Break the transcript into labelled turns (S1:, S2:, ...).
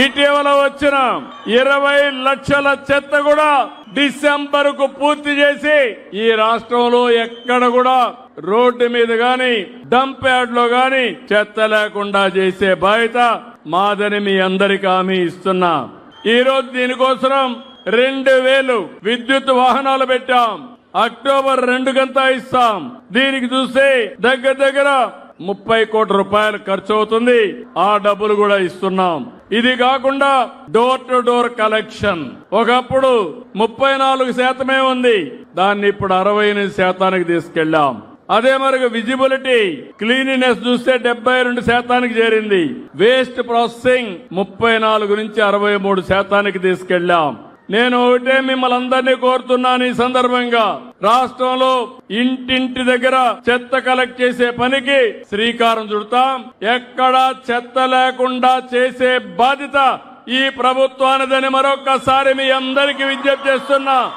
S1: ఇటీవల వచ్చిన ఇరవై లక్షల చెత్త కూడా డిసెంబర్కు పూర్తి చేసి ఈ రాష్ట్రంలో ఎక్కడ కూడా రోడ్డు మీద గాని డంప్ యార్డ్లో గాని చెత్త లేకుండా చేసే బాధ్యత మాదని మీ అందరికి హామీ ఇస్తున్నా. ఈ రోజు దీనికోసం రెండు వేలు విద్యుత్ వాహనాలు పెట్టాం. అక్టోబర్ రెండు గంతా ఇస్తాం. దీనికి చూస్తే దగ్గర దగ్గర ముప్పై కోట్ల రూపాయలు ఖర్చు అవుతుంది ఆ డబ్బులు కూడా ఇస్తున్నాం. ఇది కాకుండా డోర్ టు డోర్ కలెక్షన్ ఒకప్పుడు ముప్పై నాలుగు శాతమే ఉంది. దాన్ని ఇప్పుడు అరవై ఎనిమిది శాతానికి తీసుకెళ్ళాం అదే మరి విజిబిలిటీ క్లీనినెస్ చూస్తే డెబ్బై రెండు శాతానికి చేరింది. వేస్ట్ ప్రాసెసింగ్ ముప్పై నాలుగు నుంచి అరవై మూడు శాతానికి తీసుకెళ్ళాం నేను ఒకటే మిమ్మల్ని అందరినీ కోరుతున్నాను ఈ సందర్భంగా. రాష్ట్రంలో ఇంటింటి దగ్గర చెత్త కలెక్ట్ చేసే పనికి శ్రీకారం చుడతాం. ఎక్కడా చెత్త లేకుండా చేసే బాధ్యత ఈ ప్రభుత్వానిదని మరొక్కసారి మీ అందరికీ విజ్ఞప్తి చేస్తున్నా.